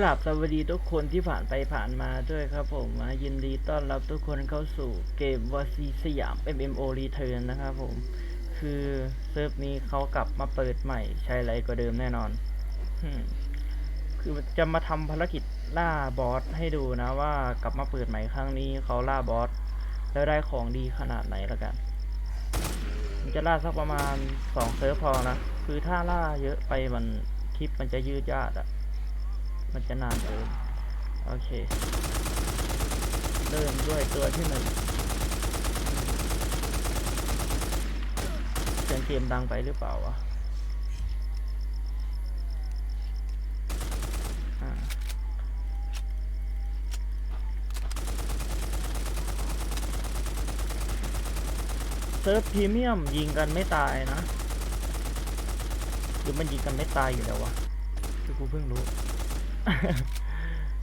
กราบสวัสดีทุกคนที่ผ่านไปผ่านมาด้วยครับผมยินดีต้อนรับทุกคนเข้าสู่เกมวอซีสยาม MMO Return นะครับผม คือเซิร์ฟนี้เขากลับมาเปิดใหม่ใช้ไรกว่าเดิมแน่นอน คือจะมาทำภารกิจล่าบอสให้ดูนะว่ากลับมาเปิดใหม่ครั้งนี้เขาล่าบอสแล้วได้ของดีขนาดไหนละกันมันจะล่าสักประมาณสองเซิร์ฟพอนะ คือถ้าล่าเยอะไปมันคลิปมันจะยืดยาดอะ มันจะนานเกินโอเค เริ่มด้วยตัวที่หนึ่งเสียงเกมดังไปหรือเปล่าวะเซิร์ฟพรีเมียมยิงกันไม่ตายนะ หรือมันยิงกันไม่ตายอยู่แล้ววะคือกูเพิ่งรู้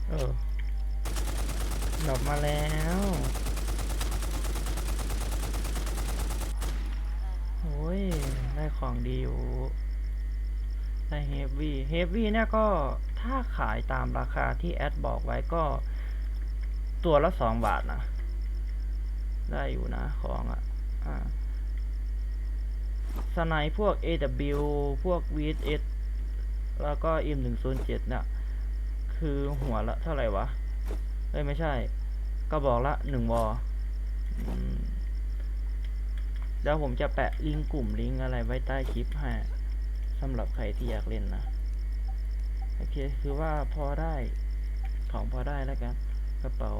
เออดอกมาแล้วโอ้ย ได้ของดีอยู่ ได้เฮฟวี่ เฮฟวี่เนี่ยก็ถ้าขายตามราคาที่แอดบอกไว้ก็ ตัวละสองบาทนะ ได้อยู่นะของอะอ่าสไนพวก AW พวก VSS แล้วก็ M107 เนี่ย คือหัวละเท่าไหร่วะเอ้ยไม่ใช่ ก็บอกละหนึ่งวอแล้วผมจะแปะลิงก์กลุ่มลิงก์อะไรไว้ใต้คลิปให้สำหรับใครที่อยากเล่นนะโอเคคือว่าพอได้ของพอได้แล้วกันกระเป๋า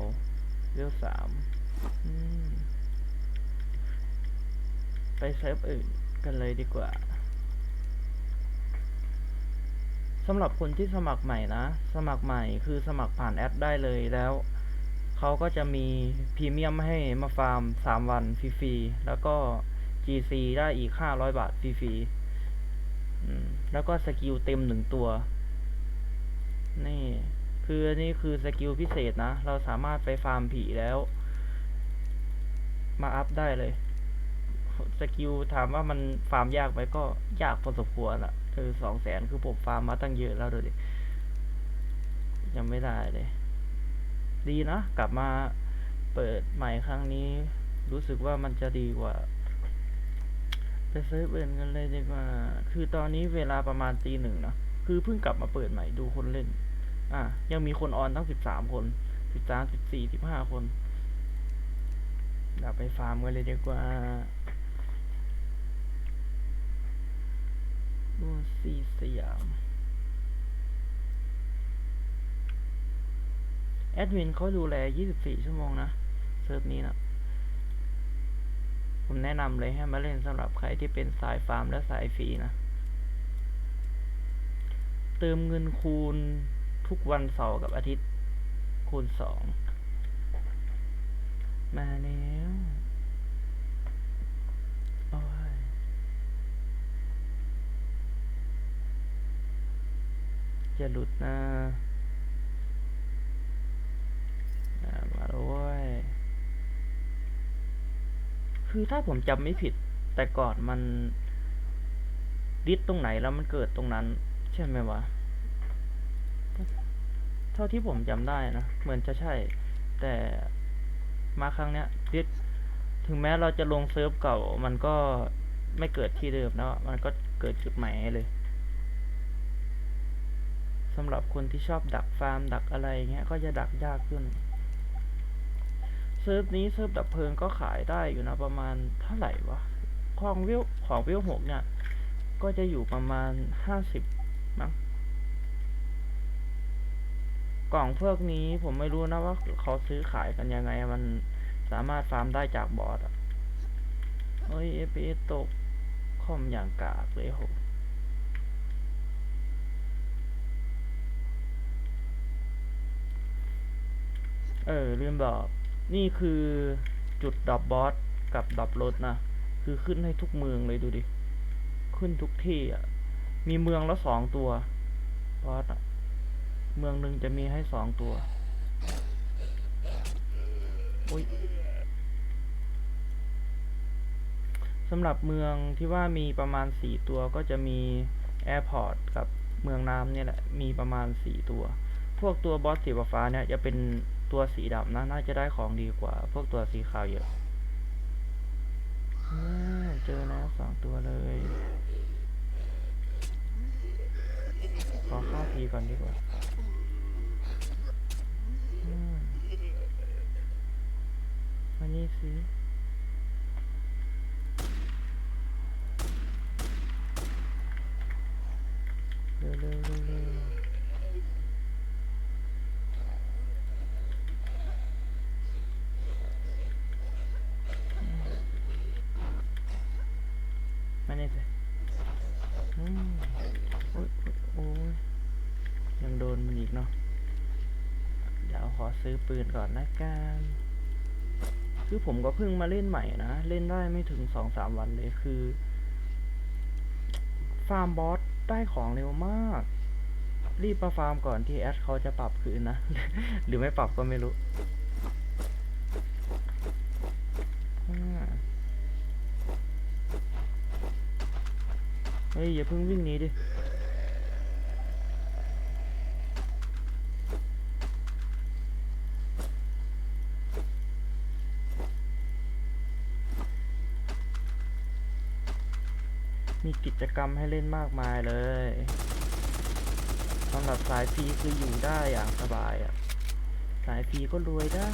เวลสามอืมไปเซิร์ฟอื่นกันเลยดีกว่า สำหรับคนที่สมัครใหม่นะ สมัครใหม่คือสมัครผ่านแอดได้เลยแล้วเขาก็จะมีพรีเมียมให้มาฟาร์ม 3 วันฟรีๆแล้วก็ GC ได้อีก 500 บาทฟรีๆแล้วก็สกิลเต็มหนึ่งตัว นี่ คืออันนี้คือสกิลพิเศษนะ เราสามารถไปฟาร์มผีแล้ว มาอัพได้เลย สกิลถามว่ามันฟาร์มยากไหมก็ยากพอสมควรอะ คือสองแสนคือผมฟาร์มมาตั้งเยอะแล้วดูดิยังไม่ได้เลย ดีนะ กลับมาเปิดใหม่ครั้งนี้ รู้สึกว่ามันจะดีกว่า ไปเซิร์ฟอื่นกันเลยดีกว่า คือตอนนี้เวลาประมาณตีหนึ่งนะคือเพิ่งกลับมาเปิดใหม่ดูคนเล่น อะ ยังมีคนออนตั้งสิบสามคนสิบสามสิบสี่สิบห้าคนเราไปฟาร์มกันเลยดีกว่า ดูสีสยาม แอดมินเขาดูแล 24 ชั่วโมงนะ เซิร์ฟนี้นะผมแนะนำเลยให้มาเล่นสำหรับใครที่เป็นสายฟาร์มและสายฟรีนะ เติมเงินคูณทุกวันเสาร์กับอาทิตย์คูณสองมาแล้วโอ้ย จะหลุดนะมาด้วยคือถ้าผมจำไม่ผิดแต่ก่อนมันดิสตรงไหนแล้วมันเกิดตรงนั้น ใช่ไหมวะ เท่าที่ผมจำได้นะ เหมือนจะใช่ แต่มาครั้งเนี้ยดิสถึงแม้เราจะลงเซิร์ฟเก่า มันก็ไม่เกิดที่เดิมนะมันก็เกิดจุดใหม่เลย สำหรับคนที่ชอบดักฟาร์มดักอะไรเงี้ยก็จะดักยากขึ้นเซิร์ฟนี้เซิร์ฟดับเพลิงก็ขายได้อยู่นะประมาณเท่าไหร่วะของวิวของวิวหกเนี่ย ก็จะอยู่ประมาณห้าสิบมั้งกล่องพวกนี้ผมไม่รู้นะว่าเขาซื้อขายกันยังไง มันสามารถฟาร์มได้จากบอร์ดอะเฮ้ย FPS ตกคอมอย่างกากเลยโห เออลืมบอก นี่คือจุดดรอปบอสกับดรอปรถนะ คือขึ้นให้ทุกเมืองเลยดูดิ ขึ้นทุกที่อะ มีเมืองละสองตัวบอสอะ เมืองหนึ่งจะมีให้สองตัวอุ้ยสำหรับเมืองที่ว่ามีประมาณสี่ตัวก็จะมีแอร์พอร์ตกับเมืองน้ำเนี่ยแหละ มีประมาณสี่ตัว พวกตัวบอสสีฟ้าเนี่ยจะเป็น ตัวสีดำนะน่าจะได้ของดีกว่า พวกตัวสีขาวเยอะเจอแล้วสองตัวเลย ขอข้าพีก่อนดีกว่าอืมมานี่สิ เร็วเร็วเร็วเร็วมานี่สิอืมโอ้ยโอ้ยยังโดนมันอีกเนาะ เดี๋ยวขอ ซื้อปืนก่อนนะกันคือผมก็เพิ่งมาเล่นใหม่นะ เล่นได้ไม่ถึงสองสามวันเลยคือ ฟาร์มบอสได้ของเร็วมาก รีบมาฟาร์มก่อนที่แอดเขาจะปรับคืนนะ หรือไม่ปรับก็ไม่รู้เฮ้ยอย่าเพิ่งวิ่งหนีดิ มีกิจกรรมให้เล่นมากมายเลยสำหรับสายฟรีคืออยู่ได้อย่างสบายอะ สายฟรีก็รวยได้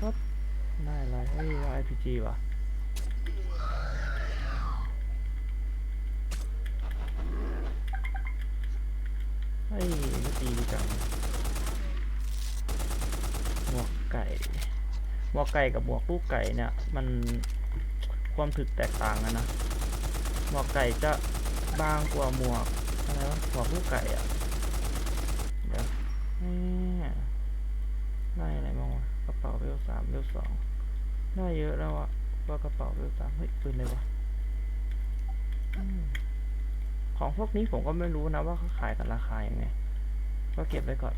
ครับได้อะไรเฮ้ยไอ้ RPG ว่ะ เฮ้ยก็ดีจัง หมวกไก่ หม วไก่กับหมวกลูกไก่เนี่ยมันความถึกแตกต่างกันนะหมวกไก่จะบางกว่าหมวกอะไรวะหมวกลูกไก่อะเดี๋ยวนี่ได้อะไรบ้างวะกระเป๋าเวลสามเวลสองได้เยอะแล้วอะว่ากระเป๋าเวลสามเฮ้ยปืนเลยวะอของพวกนี้ผมก็ไม่รู้นะว่าเขาขายกันราคายังไงก็เก็บไว้ก่อน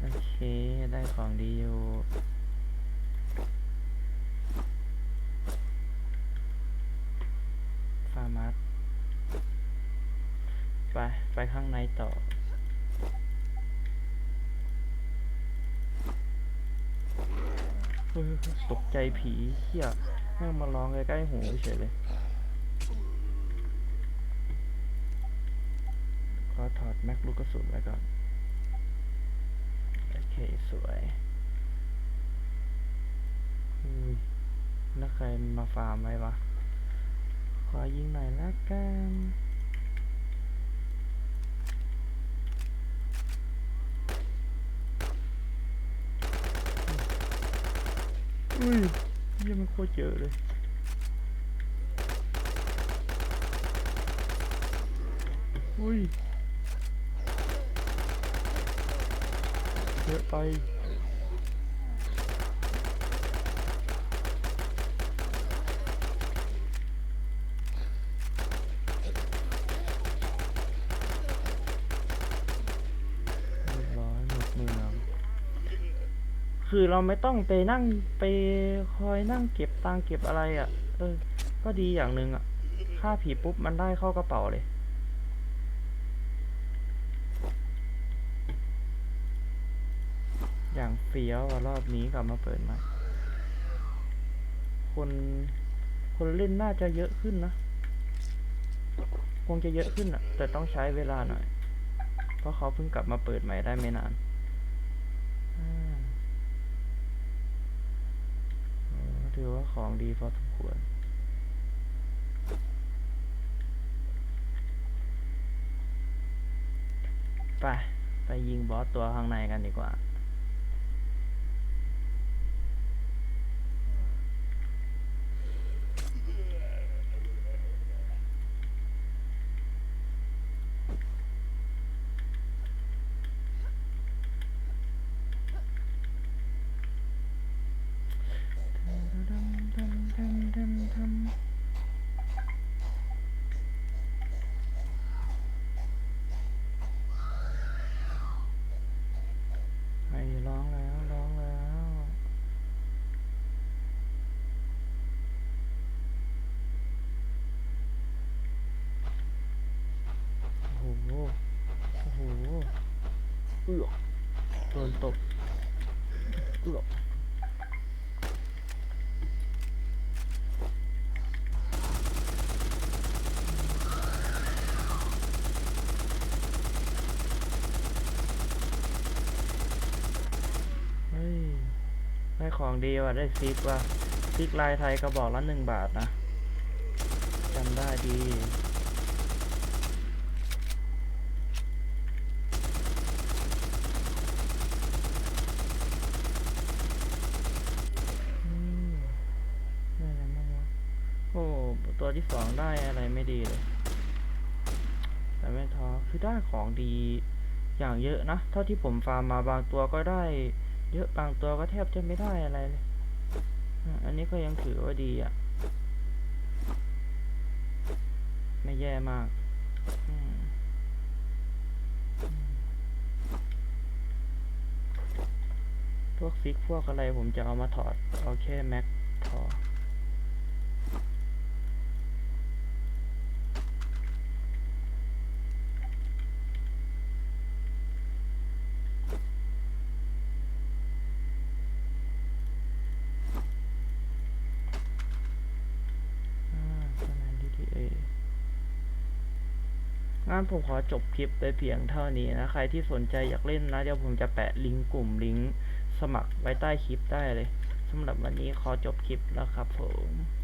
โอเค ได้ของดีอยู่ ฟาร์มัสไป ไปข้างในต่อ ตกใจผีเฮียแม่งมาร้องใกล้ๆหูเฉยเลยขอถอดแม็กลูกกระสุนไว้ก่อน โอเค สวยอุ้ยแล้วใครมาฟาร์มไว้วะ ขอยิงหน่อยละกันอุ้ยยี่ยมันโคตรเยอะเลยอุ้ยเยอะไป เรียบร้อยหมดเมือง คือเราไม่ต้องไปนั่งไปคอยนั่งเก็บตังเก็บอะไรอะ่ะ เออ ก็ดีอย่างหนึ่งอะ่ะค่าผีปุ๊บมันได้เข้ากระเป๋าเลย อย่างเฟี้ยวรอบนี้กลับมาเปิดใหม่คนคนเล่นน่าจะเยอะขึ้นนะคงจะเยอะขึ้นอะ แต่ต้องใช้เวลาหน่อย เพราะเขาเพิ่งกลับมาเปิดใหม่ได้ไม่นานอ่าเออ ถือว่าของดีพอสมควร ไป ไปยิงบอสตัวข้างในกันดีกว่า ของดีว่ะได้ซิกว่ะซิกลายไทยกระบอกละหนึ่งบาทนะจำได้ดีอืมได้อะไรบ้างวะโอ้ตัวที่สองได้อะไรไม่ดีเลย แต่ไม่ท้อคือได้ของดีอย่างเยอะนะ เท่าที่ผมฟาร์มมาบางตัวก็ได้ เยอะบางตัวก็แทบจะไม่ได้อะไรเลยอันนี้ก็ยังถือว่าดีอะ ไม่แย่มากพวกฟิกพวกอะไรผมจะเอามาถอดเอาแค่แม็กพอ อ่าคะแนน DTA งั้นผมขอจบคลิปไปเพียงเท่านี้นะ ใครที่สนใจอยากเล่นนะ เดี๋ยวผมจะแปะลิงก์กลุ่มลิงก์สมัครไว้ใต้คลิปได้เลยสำหรับวันนี้ขอจบคลิปแล้วครับผม